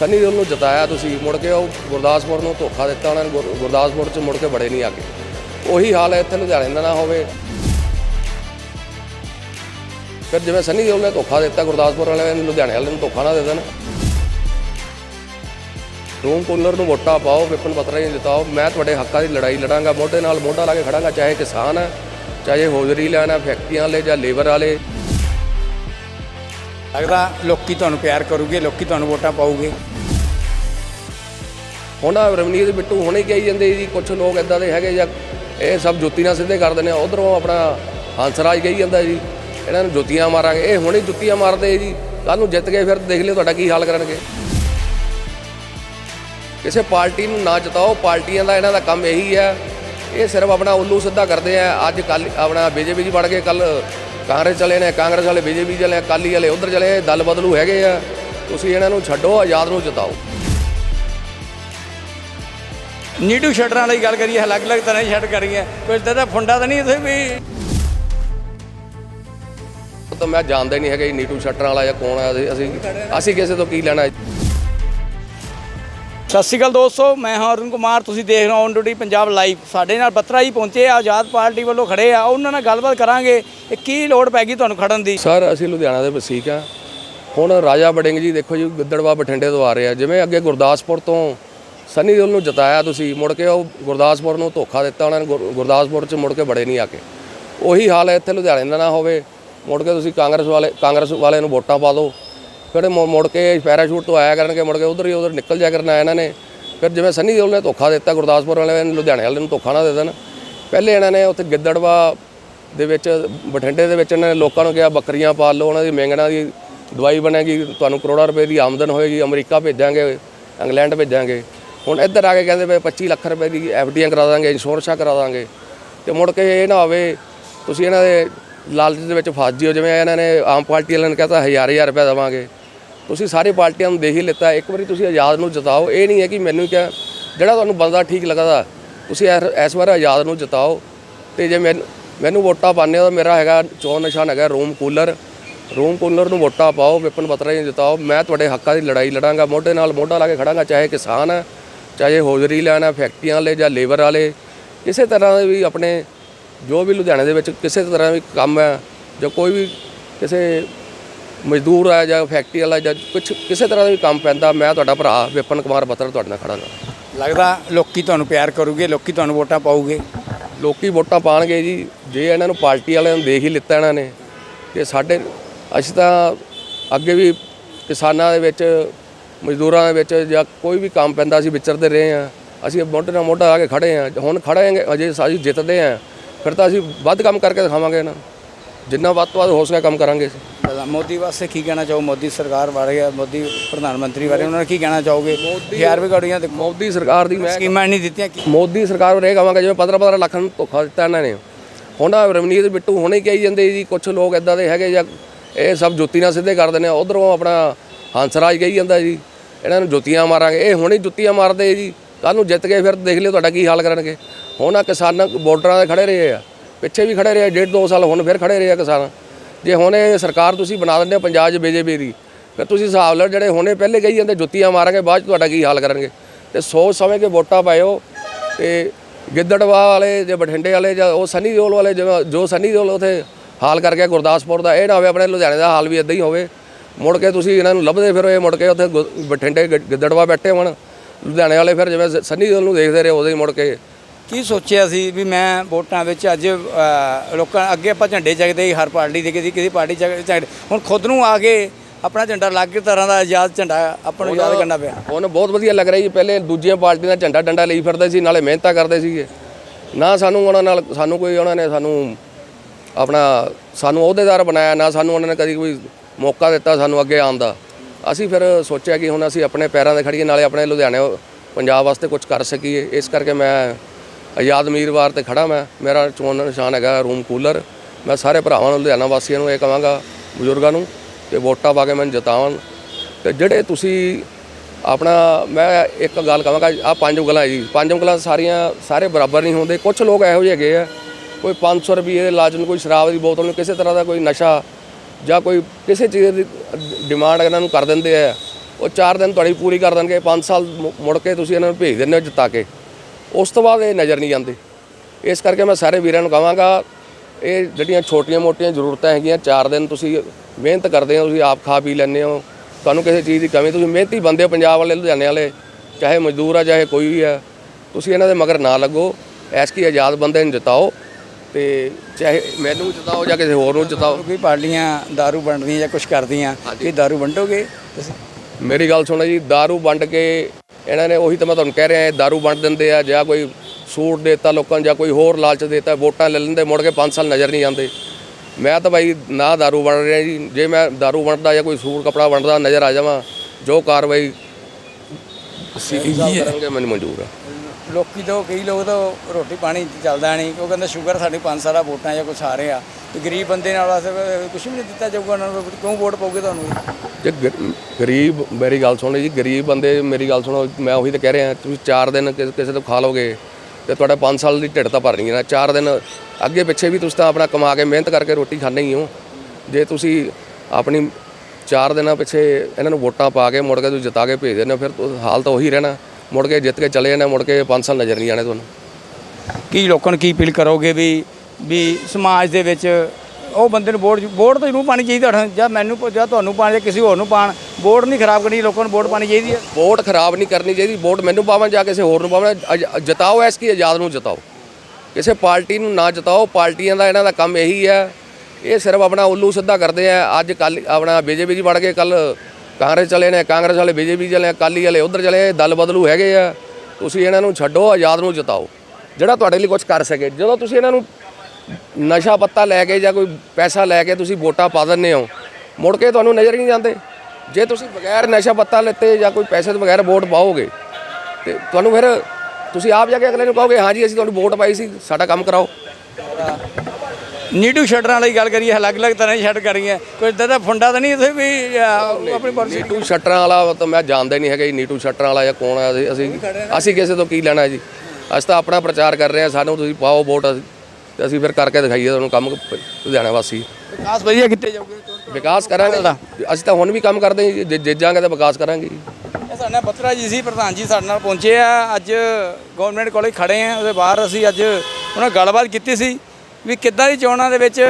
ਸਨੀ ਦਿਓਲ ਨੂੰ ਜਤਾਇਆ ਤੁਸੀਂ, ਮੁੜ ਕੇ ਉਹ ਗੁਰਦਾਸਪੁਰ ਨੂੰ ਧੋਖਾ ਦਿੱਤਾ ਉਹਨਾਂ ਨੇ, ਗੁਰ- ਗੁਰਦਾਸਪੁਰ 'ਚ ਮੁੜ ਕੇ ਬੜੇ ਨਹੀਂ ਆਗੇ ਉਹੀ ਹਾਲ ਹੈ ਇੱਥੇ ਲੁਧਿਆਣੇ ਦਾ ਨਾ ਹੋਵੇ। ਫਿਰ ਜਿਵੇਂ ਸਨੀ ਦਿਓਲ ਨੇ ਧੋਖਾ ਦਿੱਤਾ, ਗੁਰਦਾਸਪੁਰ ਵਾਲਿਆਂ ਨੂੰ ਲੁਧਿਆਣੇ ਵਾਲਿਆਂ ਨੂੰ ਧੋਖਾ ਨਾ ਦੇ ਦੇਣ। ਰੂਮ ਕੂਲਰ ਨੂੰ ਵੋਟਾਂ ਪਾਓ, ਵਿਪਨ ਬਤਰਾ ਜੀ ਨੂੰ ਜਿਤਾਓ, ਮੈਂ ਤੁਹਾਡੇ ਹੱਕਾਂ ਦੀ ਲੜਾਈ ਲੜਾਂਗਾ, ਮੋਢੇ ਨਾਲ ਮੋਢਾ ਲਾ ਕੇ ਖੜਾਂਗਾ, ਚਾਹੇ ਕਿਸਾਨ ਹੈ, ਚਾਹੇ ਹੋਜ਼ਰੀ ਲੈਣ ਹੈ ਫੈਕਟਰੀਆਂ ਵਾਲੇ ਜਾਂ ਲੇਬਰ ਵਾਲੇ। ਲੱਗਦਾ ਲੋਕੀ ਤੁਹਾਨੂੰ ਪਿਆਰ ਕਰੂਗੇ, ਲੋਕੀ ਤੁਹਾਨੂੰ ਵੋਟਾਂ ਪਾਉਗੇ ਹੁਣ ਰਵਨੀਤ ਬਿੱਟੂ ਹੁਣੇ ਕਹੀ ਜਾਂਦੇ ਜੀ ਕੁਝ ਲੋਕ ਇਦਾਂ ਦੇ ਹੈਗੇ ਜਾਂ ਇਹ ਸਭ ਜੁੱਤੀ ਨਾਲ ਸਿੱਧੇ ਕਰ ਦਿੰਦੇ ਆ, ਉਧਰੋਂ ਆਪਣਾ ਹੰਸਰਾਜ ਕਹੀ ਜਾਂਦਾ ਜੀ, ਇਹਨਾਂ ਨੂੰ ਜੁੱਤੀਆਂ ਮਾਰਾਂਗੇ, ਇਹ ਹੁਣੇ ਜੁੱਤੀਆਂ ਮਾਰਦੇ ਜੀ ਕੱਲ ਨੂੰ ਜਿੱਤ ਗਏ ਫਿਰ ਦੇਖ ਲਿਓ ਤੁਹਾਡਾ ਕੀ ਹਾਲ ਕਰਨਗੇ। ਕਿਸੇ ਪਾਰਟੀ ਨੂੰ ਨਾ ਜਿਤਾਓ, ਪਾਰਟੀਆਂ ਦਾ ਇਹਨਾਂ ਦਾ ਕੰਮ ਇਹੀ ਹੈ, ਇਹ ਸਿਰਫ ਆਪਣਾ ਉੱਲੂ ਸਿੱਧਾ ਕਰਦੇ ਆ, ਅੱਜ ਕੱਲ ਆਪਣਾ ਬੀਜੇਪੀ ਜੀ ਵੜ ਕੇ ਕੱਲ ਕਾਂਗਰਸ ਚਲੇ ਨੇ ਕਾਂਗਰਸ ਵਾਲੇ ਬੀਜੇਪੀ ਚਲੇ ਅਕਾਲੀ ਵਾਲੇ ਉਧਰ ਚਲੇ ਦਲ ਬਦਲੂ ਹੈਗੇ ਆ। ਤੁਸੀਂ ਇਹਨਾਂ ਨੂੰ ਛੱਡੋ ਆਜ਼ਾਦ ਨੂੰ ਜਿਤਾਓ। ਨੀਟੂ ਸ਼ਟਰਾਂ ਵਾਲੀ ਗੱਲ ਕਰੀਏ ਅਲੱਗ-ਅਲੱਗ ਤਰ੍ਹਾਂ ਦੀ ਸ਼ਟ ਕਰੀਏ। ਕੋਈ ਦਾ ਫੁੰਡਾ ਤਾਂ ਨਹੀਂ ਇੱਥੇ ਵੀ। ਤਾਂ ਮੈਂ ਜਾਣਦਾ ਹੀ ਨਹੀਂ ਹੈਗਾ ਜੀ ਨੀਟੂ ਸ਼ਟਰਾਂ ਵਾਲਾ ਜਾਂ ਕੌਣ ਆ ਅਸੀਂ- ਅਸੀਂ ਅਸੀਂ ਕਿਸੇ ਤੋਂ ਕੀ ਲੈਣਾ ਸਤਿ ਸ਼੍ਰੀ ਅਕਾਲ ਦੋਸਤੋ, ਮੈਂ ਹਾਂ ਅਰੁਣ ਕੁਮਾਰ, ਤੁਸੀਂ ਦੇਖ ਰਹੇ ਹੋ ਔਨ ਡਿਊਟੀ ਪੰਜਾਬ ਲਾਈਵ ਸਾਡੇ ਨਾਲ ਬੱਤਰਾ ਜੀ ਪਹੁੰਚੇ ਆ, ਆਜ਼ਾਦ ਪਾਰਟੀ ਵੱਲੋਂ ਖੜੇ ਆ। ਉਹਨਾਂ ਨਾਲ ਗੱਲਬਾਤ ਕਰਾਂਗੇ ਇਹ ਕੀ ਲੋੜ ਪੈ ਗਈ ਤੁਹਾਨੂੰ ਖੜਨ ਦੀ। ਸਰ, ਅਸੀਂ ਲੁਧਿਆਣਾ ਦੇ ਵਸੀਕ ਆ। ਹੁਣ ਰਾਜਾ ਬੜਿੰਗ ਜੀ ਦੇਖੋ ਜੀ, ਗਿੱਦੜਵਾ ਬਠਿੰਡੇ ਤੋਂ ਆ ਰਹੇ ਆ। ਜਿਵੇਂ ਅੱਗੇ ਗੁਰਦਾਸਪੁਰ ਤੋਂ ਸਨੀ ਦਿਓਲ ਨੂੰ ਜਤਾਇਆ ਤੁਸੀਂ, ਮੁੜ ਕੇ ਉਹ ਗੁਰਦਾਸਪੁਰ ਨੂੰ ਧੋਖਾ ਦਿੱਤਾ ਉਹਨਾਂ ਨੇ, ਗੁਰ- ਗੁਰਦਾਸਪੁਰ 'ਚ ਮੁੜ ਕੇ ਬੜੇ ਨਹੀਂ ਆ ਕੇ। ਉਹੀ ਹਾਲ ਹੈ ਇੱਥੇ ਲੁਧਿਆਣੇ ਦਾ ਨਾ ਹੋਵੇ, ਮੁੜ ਕੇ ਤੁਸੀਂ ਕਾਂਗਰਸ ਵਾਲੇ ਕਾਂਗਰਸ ਵਾਲੇ ਨੂੰ ਵੋਟਾਂ ਪਾ ਦਿਓ। ਫਿਰ ਮੁ- ਮੁੜ ਕੇ ਪੈਰਾਸ਼ੂਟ ਤੋਂ ਆਇਆ ਕਰਨਗੇ, ਮੁੜ ਕੇ ਉਧਰ ਹੀ ਉਧਰ ਨਿਕਲ ਜਾ ਕਰਨਾ ਇਹਨਾਂ ਨੇ। ਫਿਰ ਜਿਵੇਂ ਸਨੀ ਦਿਓਲ ਨੇ ਧੋਖਾ ਦਿੱਤਾ, ਗੁਰਦਾਸਪੁਰ ਵਾਲਿਆਂ ਨੂੰ ਲੁਧਿਆਣੇ ਵਾਲਿਆਂ ਨੂੰ ਧੋਖਾ ਨਾ ਦੇ ਦੇਣ। ਪਹਿਲੇ ਇਹਨਾਂ ਨੇ ਉੱਥੇ ਗਿੱਦੜਵਾ ਦੇ ਵਿੱਚ, ਬਠਿੰਡੇ ਦੇ ਵਿੱਚ ਇਹਨਾਂ ਨੇ ਲੋਕਾਂ ਨੂੰ ਕਿਹਾ, ਬੱਕਰੀਆਂ ਪਾਲ ਲਓ, ਉਹਨਾਂ ਦੀ ਮੈਂਗਣਾ ਦੀ ਦਵਾਈ ਬਣੇਗੀ, ਤੁਹਾਨੂੰ ਕਰੋੜਾਂ ਰੁਪਏ ਦੀ ਆਮਦਨ ਹੋਏਗੀ, ਅਮਰੀਕਾ ਭੇਜਾਂਗੇ, ਇੰਗਲੈਂਡ ਭੇਜਾਂਗੇ। ਹੁਣ ਇੱਧਰ ਆ ਕੇ ਕਹਿੰਦੇ ਵੀ 25 ਲੱਖ ਰੁਪਏ ਦੀ ਐਫਡੀਆਂ ਕਰਾ ਦਾਂਗੇ ਇੰਸ਼ੋਰੈਂਸਾਂ ਕਰਾ ਦਾਂਗੇ। ਤੇ ਮੁੜ ਕੇ ਇਹ ਨਾ ਹੋਵੇ, ਤੁਸੀਂ ਇਹਨਾਂ ਦੇ ਲਾਲਚ ਦੇ ਵਿੱਚ ਫਸ ਜਿਓ, ਜਿਵੇਂ ਇਹਨਾਂ ਨੇ ਆਮ ਪਾਰਟੀ ਵਾਲਿਆਂ ਨੇ ਕਹਤਾ, ਹਜ਼ਾਰ ਹਜ਼ਾਰ ਰੁਪਏ ਦੇਵਾਂਗੇ। ਤੁਸੀਂ ਸਾਰੀ ਪਾਰਟੀਆਂ ਨੂੰ ਦੇਖ ਹੀ ਲਿੱਤਾ, ਇੱਕ ਵਾਰੀ ਤੁਸੀਂ ਆਜ਼ਾਦ ਨੂੰ ਜਿਤਾਓ। ਇਹ ਨਹੀਂ ਹੈ ਕਿ ਮੈਨੂੰ ਕਿਹਾ, ਜਿਹੜਾ ਤੁਹਾਨੂੰ ਬੰਦਾ ਠੀਕ ਲੱਗਦਾ, ਤੁਸੀਂ ਇਸ- ਵਾਰ ਆਜ਼ਾਦ ਨੂੰ ਜਿਤਾਓ। ਤੇ ਜੇ ਮੈਨੂੰ ਮੈਨੂੰ ਵੋਟਾਂ ਪਾਉਂਦੇ ਹੋ ਤਾਂ ਮੇਰਾ ਹੈਗਾ ਚੋਣ ਨਿਸ਼ਾਨ ਹੈਗਾ ਰੂਮ ਕੂਲਰ। ਰੂਮ ਕੂਲਰ ਨੂੰ ਵੋਟਾਂ ਪਾਓ, ਵਿਪਨ ਬਤਰਾ ਜੀ ਨੂੰ ਜਿਤਾਓ। ਮੈਂ ਤੁਹਾਡੇ ਹੱਕਾਂ ਦੀ ਲੜਾਈ ਲੜਾਂਗਾ, ਮੋਢੇ ਨਾਲ ਮੋਢਾ ਲਾ ਕੇ ਖੜਾਂਗਾ, ਚਾਹੇ ਕਿਸਾਨ ਹੈ ਚਾਹੇ ਹੋਜ਼ਰੀ ਲੈਣ ਹੈ ਫੈਕਟਰੀਆਂ ਵਾਲੇ ਜਾਂ ਲੇਬਰ ਵਾਲੇ। ਕਿਸੇ ਤਰ੍ਹਾਂ ਦੇ ਵੀ ਆਪਣੇ ਜੋ ਵੀ ਲੁਧਿਆਣੇ ਦੇ ਵਿੱਚ ਕਿਸੇ ਤਰ੍ਹਾਂ ਵੀ ਕੰਮ ਹੈ ਜਾਂ ਕੋਈ ਵੀ ਕਿਸੇ ਮਜ਼ਦੂਰ ਹੈ ਜਾਂ ਫੈਕਟਰੀ ਵਾਲਾ ਜਾਂ ਕੁਝ ਕਿਸੇ ਤਰ੍ਹਾਂ ਦਾ ਵੀ ਕੰਮ ਪੈਂਦਾ ਮੈਂ ਤੁਹਾਡਾ ਭਰਾ ਵਿਪਨ ਕੁਮਾਰ ਬਤਰਾ ਤੁਹਾਡੇ ਨਾਲ ਖੜਾਂਗਾ ਲੱਗਦਾ ਲੋਕੀ ਤੁਹਾਨੂੰ ਪਿਆਰ ਕਰੂਗੇ ਲੋਕੀ ਤੁਹਾਨੂੰ ਵੋਟਾਂ ਪਾਉਗੇ ਲੋਕੀ ਵੋਟਾਂ ਪਾਣਗੇ ਜੀ। ਜੇ ਇਹਨਾਂ ਨੂੰ ਪਾਰਟੀ ਵਾਲਿਆਂ ਨੂੰ ਦੇਖ ਹੀ ਲਿੱਤਾ ਇਹਨਾਂ ਨੇ ਕਿ ਸਾਡੇ ਅਸੀਂ ਤਾਂ ਅੱਗੇ ਵੀ ਕਿਸਾਨਾਂ ਦੇ ਵਿੱਚ ਮਜ਼ਦੂਰਾਂ ਦੇ ਵਿੱਚ ਜਾਂ ਕੋਈ ਵੀ ਕੰਮ ਪੈਂਦਾ ਅਸੀਂ ਵਿਚਰਦੇ ਰਹੇ ਆ ਅਸੀਂ ਮੋਢੇ ਨਾਲ ਮੋਢਾ ਆ ਕੇ ਖੜੇ ਆ ਹੁਣ ਖੜਾਂਗੇ ਅਜੇ ਅਸੀਂ ਜਿੱਤਦੇ ਆ ਫਿਰ ਤਾਂ ਅਸੀਂ ਵੱਧ ਕੰਮ ਕਰਕੇ ਦਿਖਾਵਾਂਗੇ ਇਹਨਾਂ ਜਿੰਨਾ ਵੱਧ ਤੋਂ ਵੱਧ ਹੋ ਸਕੇ ਕੰਮ ਕਰਾਂਗੇ ਅਸੀਂ। ਮੋਦੀ ਵਾਸਤੇ ਕੀ ਕਹਿਣਾ ਚਾਹੋ ਮੋਦੀ ਸਰਕਾਰ ਬਾਰੇ ਮੋਦੀ ਪ੍ਰਧਾਨ ਮੰਤਰੀ ਬਾਰੇ ਉਹਨਾਂ ਨੇ ਕੀ ਕਹਿਣਾ ਚਾਹੋਗੇ? ਹਜ਼ਾਰ ਰੁਪਏ ਗਾੜੀਆਂ ਦੇਖੋ। ਮੋਦੀ ਸਰਕਾਰ ਦੀ ਮੈਂ ਸਕੀਮਾਂ ਨਹੀਂ ਦਿੱਤੀਆਂ ਕੀ ਮੋਦੀ ਸਰਕਾਰ ਨੂੰ ਇਹ ਕਹਾਂਗਾ ਜਿਵੇਂ 15 15 ਲੱਖ ਨੂੰ ਧੋਖਾ ਦਿੱਤਾ ਇਹਨਾਂ ਨੇ। ਹੁਣ ਆਹ ਰਵਨੀਤ ਬਿੱਟੂ ਹੁਣੇ ਕਹੀ ਜਾਂਦੇ ਜੀ ਕੁਝ ਲੋਕ ਇਦਾਂ ਦੇ ਹੈਗੇ ਜਾਂ ਇਹ ਸਭ ਜੁੱਤੀ ਨਾਲ ਸਿੱਧੇ ਕਰ ਦਿੰਦੇ ਆ ਉਧਰੋਂ ਆਪਣਾ ਹੰਸਰਾਜ ਕਹੀ ਜਾਂਦਾ ਜੀ ਇਹਨਾਂ ਨੂੰ ਜੁੱਤੀਆਂ ਮਾਰਾਂਗੇ। ਇਹ ਹੁਣੇ ਜੁੱਤੀਆਂ ਮਾਰਦੇ ਜੀ ਕੱਲ ਨੂੰ ਜਿੱਤ ਗਏ ਫਿਰ ਦੇਖ ਲਿਓ ਤੁਹਾਡਾ ਕੀ ਹਾਲ ਕਰਨਗੇ। ਹੁਣ ਆ ਕਿਸਾਨ ਬਾਰਡਰਾਂ ਦੇ ਖੜੇ ਰਹੇ ਆ ਪਿੱਛੇ ਵੀ ਖੜੇ ਰਹੇ ਆ, ਡੇਢ ਦੋ ਸਾਲ ਹੁਣ ਫਿਰ ਖੜੇ ਰਹੇ ਆ ਕਿਸਾਨ। ਜੇ ਹੁਣ ਇਹ ਸਰਕਾਰ ਤੁਸੀਂ ਬਣਾ ਦਿੰਦੇ ਹੋ ਪੰਜਾਬ 'ਚ ਬੀਜੇਪੀ ਦੀ, ਫਿਰ ਤੁਸੀਂ ਹਿਸਾਬ ਲਓ ਜਿਹੜੇ ਹੁਣੇ ਪਹਿਲੇ ਕਹੀ ਜਾਂਦੇ ਜੁੱਤੀਆਂ ਮਾਰਾਂਗੇ, ਬਾਅਦ 'ਚ ਤੁਹਾਡਾ ਕੀ ਹਾਲ ਕਰਨਗੇ? ਤੇ ਸੋਚ ਸਮਝ ਕੇ ਵੋਟਾਂ ਪਾਇਓ ਤੇ ਗਿੱਦੜਵਾ ਵਾਲੇ ਜੇ ਬਠਿੰਡੇ ਵਾਲੇ ਜਾਂ ਉਹ ਸਨੀ ਦਿਓਲ ਵਾਲੇ ਜਿਵੇਂ ਜੋ ਸਨੀ ਦਿਓਲ ਉਥੇ ਹਾਲ ਕਰ ਗਿਆ ਗੁਰਦਾਸਪੁਰ ਦਾ, ਇਹ ਨਾ ਹੋਵੇ ਆਪਣੇ ਲੁਧਿਆਣੇ ਦਾ ਹਾਲ ਵੀ ਇਦਾਂ ਹੀ ਹੋਵੇ। ਮੁੜ ਕੇ ਤੁਸੀਂ ਇਹਨਾਂ ਨੂੰ ਲੱਭਦੇ ਫਿਰੋ, ਇਹ ਮੁੜ ਕੇ ਉੱਥੇ ਗੁ- ਬਠਿੰਡੇ ਗਿ- ਗਿੱਦੜਵਾ ਬੈਠੇ ਹੋਣ। ਲੁਧਿਆਣੇ ਵਾਲੇ ਫਿਰ ਜਿਵੇਂ ਸ- ਸਨੀ ਦਿਓਲ ਨੂੰ ਦੇਖਦੇ ਰਹੇ, ਉਦੋਂ ਹੀ ਮੁੜ ਕੇ ਕੀ ਸੋਚਿਆ ਸੀ ਵੀ ਮੈਂ ਵੋਟਾਂ ਵਿੱਚ ਅੱਜ ਲੋਕਾਂ ਅੱਗੇ ਆਪਾਂ ਝੰਡੇ ਚੱਕਦੇ ਸੀ ਹਰ ਪਾਰਟੀ ਦੇ ਕਿਸੇ ਕਿਸੇ ਪਾਰਟੀ ਚੱਕ ਝੰਡੇ ਹੁਣ ਖੁਦ ਨੂੰ ਆ ਕੇ ਆਪਣਾ ਝੰਡਾ ਲੱਗ ਕੇ ਤਰ੍ਹਾਂ ਦਾ ਆਜ਼ਾਦ ਝੰਡਾ ਆਪਾਂ ਨੂੰ ਯਾਦ ਕਰਨਾ ਪਿਆ। ਹੁਣ ਬਹੁਤ ਵਧੀਆ ਲੱਗ ਰਿਹਾ ਜੀ। ਪਹਿਲੇ ਦੂਜੀਆਂ ਪਾਰਟੀਆਂ ਦਾ ਝੰਡਾ ਡੰਡਾ ਲਈ ਫਿਰਦੇ ਸੀ ਨਾਲੇ ਮਿਹਨਤਾਂ ਕਰਦੇ ਸੀਗੇ। ਨਾ ਸਾਨੂੰ ਉਹਨਾਂ ਨਾਲ ਸਾਨੂੰ ਕੋਈ ਉਹਨਾਂ ਨੇ ਸਾਨੂੰ ਆਪਣਾ ਸਾਨੂੰ ਅਹੁਦੇਦਾਰ ਬਣਾਇਆ ਨਾ ਸਾਨੂੰ ਉਹਨਾਂ ਨੇ ਕਦੀ ਕੋਈ ਮੌਕਾ ਦਿੱਤਾ ਸਾਨੂੰ ਅੱਗੇ ਆਉਣ ਦਾ। ਅਸੀਂ ਫਿਰ ਸੋਚਿਆ ਕਿ ਹੁਣ ਅਸੀਂ ਆਪਣੇ ਪੈਰਾਂ 'ਤੇ ਖੜੀਏ ਨਾਲੇ ਆਪਣੇ ਲੁਧਿਆਣੇ ਪੰਜਾਬ ਵਾਸਤੇ ਕੁਝ ਕਰ ਸਕੀਏ। ਇਸ ਕਰਕੇ ਮੈਂ ਆਜ਼ਾਦ ਉਮੀਦਵਾਰ ਤੇ ਖੜਾ ਮੈਂ। ਮੇਰਾ ਚੋਣ ਨਿਸ਼ਾਨ ਹੈਗਾ ਰੂਮ ਕੂਲਰ। ਮੈਂ ਸਾਰੇ ਭਰਾਵਾਂ ਨੂੰ, ਲੁਧਿਆਣਾ ਵਾਸੀਆਂ ਨੂੰ ਇਹ ਕਹਾਂਗਾ, ਬਜ਼ੁਰਗਾਂ ਨੂੰ ਕਿ ਵੋਟਾਂ ਪਾ ਕੇ ਮੈਨੂੰ ਜਿਤਾਉਣ। ਤੇ ਜਿਹੜੇ ਤੁਸੀਂ ਆਪਣਾ, ਮੈਂ ਇੱਕ ਗੱਲ ਕਹਾਂਗਾ, ਆ ਪੰਜ ਉਂਗਲਾਂ ਜੀ। ਪੰਜ ਉਂਗਲਾਂ ਸਾਰੀਆਂ ਸਾਰੇ ਬਰਾਬਰ ਨਹੀਂ ਹੁੰਦੇ। ਕੁਝ ਲੋਕ ਇਹੋ ਜਿਹੇ ਹੈਗੇ ਆ, ਕੋਈ 500 ਰੁਪਏ ਦੇ ਲਾਜ਼ਮ, ਕੋਈ ਸ਼ਰਾਬ ਦੀ ਬੋਤਲ ਨੂੰ ਕਿਸੇ ਤਰ੍ਹਾਂ ਦਾ ਕੋਈ ਨਸ਼ਾ ਜਾਂ ਕੋਈ ਕਿਸੇ ਚੀਜ਼ ਦੀ ਡਿਮਾਂਡ ਇਹਨਾਂ ਨੂੰ ਕਰ ਦਿੰਦੇ ਆ, ਉਹ 4 ਦਿਨ ਤੁਹਾਡੀ ਪੂਰੀ ਕਰ ਦੇਣਗੇ। 5 ਸਾਲ ਮੁੜ ਕੇ ਤੁਸੀਂ ਇਹਨਾਂ ਨੂੰ ਭੇਜ ਦਿੰਦੇ ਹੋ ਜਿੱਤਾ ਕੇ। ਉਸ ਤੋਂ ਬਾਅਦ ਇਹ ਨਜ਼ਰ ਨਹੀਂ ਆਉਂਦੇ ਇਸ ਕਰਕੇ ਮੈਂ ਸਾਰੇ ਵੀਰਾਂ ਨੂੰ ਕਹਾਂਗਾ ਇਹ ਜਿਹੜੀਆਂ ਛੋਟੀਆਂ-ਮੋਟੀਆਂ ਜ਼ਰੂਰਤਾਂ ਹੈਗੀਆਂ 4 ਦਿਨ ਤੁਸੀਂ ਮਿਹਨਤ ਕਰਦੇ ਹੋ ਤੁਸੀਂ ਆਪ ਖਾ ਪੀ ਲੈਂਦੇ ਹੋ ਤੁਹਾਨੂੰ ਕਿਸੇ ਚੀਜ਼ ਦੀ ਕਮੀ ਤੁਸੀਂ ਮਿਹਨਤੀ ਬੰਦੇ ਹੋ ਪੰਜਾਬ ਵਾਲੇ ਲੁਧਿਆਣੇ ਵਾਲੇ ਚਾਹੇ ਮਜ਼ਦੂਰ ਆ ਚਾਹੇ ਕੋਈ ਵੀ ਆ ਤੁਸੀਂ ਇਹਨਾਂ ਦੇ ਮਗਰ ਨਾ ਲੱਗੋ ਐਸ ਕੀ ਆਜ਼ਾਦ ਬੰਦੇ ਨੂੰ ਜਿਤਾਓ ਤੇ ਚਾਹੇ ਮੈਨੂੰ ਜਿਤਾਓ ਜਾਂ ਕਿਸੇ ਹੋਰ ਨੂੰ ਜਿਤਾਓ ਕੋਈ ਪਾਰਟੀਆਂ दारू ਵੰਡਦੀਆਂ ਜਾਂ ਕੁਝ ਕਰਦੀਆਂ ਕੀ दारू ਵੰਡੋਗੇ ਤੁਸੀਂ ਮੇਰੀ ਗੱਲ ਸੁਣੋ ਜੀ दारू ਵੰਡ ਕੇ ਇਹਨਾਂ ਨੇ ਉਹੀ ਤਾਂ ਮੈਂ ਤੁਹਾਨੂੰ ਕਹਿ ਰਿਹਾ ਇਹ दारू ਵੰਡ ਦਿੰਦੇ ਆ ਜਾਂ ਕੋਈ ਸੂਟ ਦੇਤਾ ਲੋਕਾਂ ਨੂੰ ਜਾਂ ਕੋਈ ਹੋਰ ਲਾਲਚ ਦੇਤਾ ਵੋਟਾਂ ਲੈ ਲੈਂਦੇ ਮੁੜ ਕੇ 5 ਸਾਲ ਨਜ਼ਰ ਨਹੀਂ ਆਉਂਦੇ ਮੈਂ ਤਾਂ ਭਾਈ ਨਾ दारू ਵੰਡ ਰਿਹਾ ਜੀ ਜੇ ਮੈਂ दारू ਵੰਡਦਾ ਜਾਂ ਕੋਈ ਸੂਟ ਕਪੜਾ ਵੰਡਦਾ ਨਜ਼ਰ ਆ ਜਾਵਾਂ ਜੋ ਕਾਰਵਾਈ ਸੀਪੀ ਸਾਹਿਬ ਕਰਨਗੇ ਮੈਨੂੰ ਮਨਜ਼ੂਰ ਆ ਲੋਕੀ ਤਾਂ ਕਈ ਲੋਕ ਤਾਂ ਰੋਟੀ ਪਾਣੀ ਚੱਲਦਾ ਨਹੀਂ ਉਹ ਕਹਿੰਦਾ ਸ਼ੂਗਰ ਸਾਡੇ ਪੰਜ ਸਾਰਾ ਵੋਟਾਂ ਜਾਂ ਕੁਛ ਆ ਰਿਹਾ ਤੇ ਗਰੀਬ ਬੰਦੇ ਨਾਲ ਕੁਝ ਵੀ ਨਹੀਂ ਦਿੱਤਾ ਜਾਊਗਾ ਉਹਨਾਂ ਨੂੰ ਕਿਉਂ ਵੋਟ ਪਾਉਗੇ ਤੁਹਾਨੂੰ? ਜੇ ਗਰੀਬ ਮੇਰੀ ਗੱਲ ਸੁਣੋ ਜੀ ਗਰੀਬ ਬੰਦੇ ਮੇਰੀ ਗੱਲ ਸੁਣੋ ਮੈਂ ਉਹੀ ਤਾਂ ਕਹਿ ਰਿਹਾ ਤੁਸੀਂ 4 ਦਿਨ ਕਿਸ- ਤੋਂ ਖਾ ਲੋਗੇ ਤੇ ਤੁਹਾਡਾ 5 ਸਾਲ ਦੀ ਢਿੱਡ ਤਾਂ ਭਰਨੀ ਹੈ ਨਾ 4 ਦਿਨ ਅੱਗੇ ਪਿੱਛੇ ਵੀ ਤੁਸੀਂ ਤਾਂ ਆਪਣਾ ਕਮਾ ਕੇ ਮਿਹਨਤ ਕਰਕੇ ਰੋਟੀ ਖਾਣੇ ਹੀ ਹੋ। ਜੇ ਤੁਸੀਂ ਆਪਣੀ 4 ਦਿਨਾਂ ਪਿੱਛੇ ਇਹਨਾਂ ਨੂੰ ਵੋਟਾਂ ਪਾ ਕੇ ਮੁੜ ਕੇ ਤੁਸੀਂ ਜਿਤਾ ਕੇ ਭੇਜ ਦਿੰਦੇ ਹੋ ਫਿਰ ਤਾਂ ਹਾਲ ਤਾਂ ਉਹੀ ਰਹਿਣਾ। ਮੁੜ ਕੇ ਜਿੱਤ ਕੇ ਚਲੇ ਜਾਣਾ ਮੁੜ ਕੇ 5 ਸਾਲ ਨਜ਼ਰ ਨਹੀਂ ਆਣੇ ਤੁਹਾਨੂੰ। ਕੀ ਲੋਕਾਂ ਨੂੰ ਕੀ ਅਪੀਲ ਕਰੋਗੇ ਵੀ ਵੀ ਸਮਾਜ ਦੇ ਵਿੱਚ ਉਹ ਬੰਦੇ ਨੂੰ ਵੋਟ ਵੋਟ ਤਾਂ ਜ਼ਰੂਰ ਪਾਣੀ ਚਾਹੀਦੀ ਤੁਹਾਡਾ ਜਾਂ ਮੈਨੂੰ ਜਾਂ ਤੁਹਾਨੂੰ ਪਾਣ ਜਾਂ ਕਿਸੇ ਹੋਰ ਨੂੰ ਪਾਣ ਵੋਟ ਨਹੀਂ ਖਰਾਬ ਕਰਨੀ, ਲੋਕਾਂ ਨੂੰ ਵੋਟ ਪਾਣੀ ਚਾਹੀਦੀ ਹੈ ਵੋਟ ਖਰਾਬ ਨਹੀਂ ਕਰਨੀ ਚਾਹੀਦੀ। ਵੋਟ ਮੈਨੂੰ ਪਾਵਾਂ ਜਾਂ ਕਿਸੇ ਹੋਰ ਨੂੰ ਪਾਵਾਂ। ਅਜ- ਜਿਤਾਓ ਐਸ ਕੀ, ਆਜ਼ਾਦ ਨੂੰ ਜਿਤਾਓ। ਕਿਸੇ ਪਾਰਟੀ ਨੂੰ ਨਾ ਜਿਤਾਓ। ਪਾਰਟੀਆਂ ਦਾ ਇਹਨਾਂ ਦਾ ਕੰਮ ਇਹੀ ਹੈ ਇਹ ਸਿਰਫ ਆਪਣਾ ਉੱਲੂ ਸਿੱਧਾ ਕਰਦੇ ਆ। ਅੱਜ ਕੱਲ ਆਪਣਾ ਬੀਜੇਪੀ 'ਚ ਵੜ ਕੇ ਕੱਲ ਕਾਂਗਰਸ ਚਲੇ ਨੇ, ਕਾਂਗਰਸ ਵਾਲੇ ਬੀਜੇਪੀ ਚਲੇ ਅਕਾਲੀ ਵਾਲੇ ਉਧਰ ਚਲੇ ਦਲ ਬਦਲੂ ਹੈਗੇ ਆ। ਤੁਸੀਂ ਇਹਨਾਂ ਨੂੰ ਛੱਡੋ, ਆਜ਼ਾਦ ਨੂੰ ਜਿਤਾਓ। ਜਿਹੜਾ ਤੁਹਾਡੇ ਲਈ ਕੁਝ ਕਰ ਸਕੇ। ਜਦੋਂ ਤੁਸੀਂ ਇਹਨਾਂ ਨੂੰ ਨਸ਼ਾ ਪੱਤਾ ਲੈ ਕੇ ਜਾਂ ਕੋਈ ਪੈਸਾ ਲੈ ਕੇ ਤੁਸੀਂ ਵੋਟਾਂ ਪਾ ਦਿੰਦੇ ਹੋ ਮੁੜ ਕੇ ਤੁਹਾਨੂੰ ਨਜ਼ਰ ਹੀ ਨਹੀਂ ਜਾਂਦੇ। ਜੇ ਤੁਸੀਂ ਬਗੈਰ ਨਸ਼ਾ ਪੱਤਾ ਲੈਤੇ ਜਾਂ ਕੋਈ ਪੈਸੇ ਤੋਂ ਬਗੈਰ ਵੋਟ ਪਾਓਗੇ ਤੇ ਤੁਹਾਨੂੰ ਫਿਰ ਤੁਸੀਂ ਆਪ ਜਾ ਕੇ ਅਗਲੇ ਨੂੰ ਕਹੋਗੇ ਹਾਂਜੀ ਅਸੀਂ ਤੁਹਾਨੂੰ ਵੋਟ ਪਾਈ ਸੀ ਸਾਡਾ ਕੰਮ ਕਰਾਓ। ਨੀਟੂ ਸ਼ਟਰਾਂ ਵਾਲੀ ਗੱਲ ਕਰੀਏ ਅਲੱਗ-ਅਲੱਗ ਤਰ੍ਹਾਂ ਦੀ ਸ਼ਟ ਕਰੀਏ। ਕੋਈ ਇਦਾਂ ਦਾ ਫੰਡਾ ਤਾਂ ਨਹੀਂ ਇੱਥੇ ਵੀ ਆਪਣੀ ਪਾਲਿਸੀ ਨੀਟੂ ਸ਼ਟਰਾਂ ਵਾਲਾ ਤਾਂ ਮੈਂ ਜਾਣਦਾ ਨਹੀਂ ਹੈਗਾ ਜੀ ਨੀਟੂ ਸ਼ਟਰਾਂ ਵਾਲਾ ਜਾਂ ਕੌਣ ਆ ਅਸੀਂ ਅਸੀਂ ਕਿਸੇ ਤੋਂ ਕੀ ਲੈਣਾ ਜੀ? ਅਸੀਂ ਤਾਂ ਆਪਣਾ ਪ੍ਰਚਾਰ ਕਰ ਰਹੇ ਹਾਂ ਸਾਨੂੰ ਤੁਸੀਂ ਪਾਓ ਵੋਟ ਅਸੀਂ- ਤੇ ਅਸੀਂ ਫਿਰ ਕਰਕੇ ਦਿਖਾਈਏ ਤੁਹਾਨੂੰ ਕੰਮ ਲੁਧਿਆਣਾ ਵਾਸੀ। ਵਿਕਾਸ ਵਧੀਆ ਕਿੱਥੇ ਜਾਊਗੇ ਵਿਕਾਸ ਕਰਾਂਗੇ। ਅਸੀਂ ਤਾਂ ਹੁਣ ਵੀ ਕੰਮ ਕਰਦੇ ਹਾਂ ਜੀ ਜਿੱਜਾਂਗੇ ਤਾਂ ਵਿਕਾਸ ਕਰਾਂਗੇ ਜੀ। ਸਾਡੇ ਨਾਲ ਬੱਤਰਾ ਜੀ ਸੀ ਪ੍ਰਧਾਨ ਜੀ ਸਾਡੇ ਨਾਲ ਪਹੁੰਚੇ ਆ। ਅੱਜ ਗਵਰਨਮੈਂਟ ਕਾਲਜ ਖੜੇ ਆ ਉਹਦੇ ਬਾਹਰ ਅਸੀਂ ਅੱਜ ਉਹਨਾਂ ਨਾਲ ਗੱਲਬਾਤ ਕੀਤੀ ਸੀ ਵੀ ਕਿੱਦਾਂ ਦੀ ਚੋਣਾਂ ਦੇ ਵਿੱਚ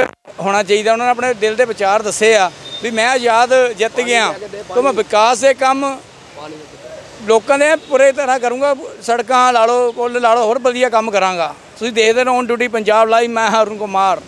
ਹੋਣਾ ਚਾਹੀਦਾ। ਉਹਨਾਂ ਨੇ ਆਪਣੇ ਦਿਲ ਦੇ ਵਿਚਾਰ ਦੱਸੇ ਆ ਵੀ ਮੈਂ ਆਜ਼ਾਦ ਜਿੱਤ ਗਿਆ। ਤਾਂ ਮੈਂ ਵਿਕਾਸ ਦੇ ਕੰਮ ਲੋਕਾਂ ਦੇ ਪੂਰੇ ਤਰ੍ਹਾਂ ਕਰੂੰਗਾ ਸੜਕਾਂ ਲਾ ਲਓ ਪੁੱਲ ਲਾ ਲਓ ਹੋਰ ਵਧੀਆ ਕੰਮ ਕਰਾਂਗਾ। ਤੁਸੀਂ ਦੇਖਦੇ ਰਹੋ ਔਨ ਡਿਊਟੀ ਪੰਜਾਬ ਲਾਈਵ ਮੈਂ ਹਾਂ ਅਰੁਣ ਕੁਮਾਰ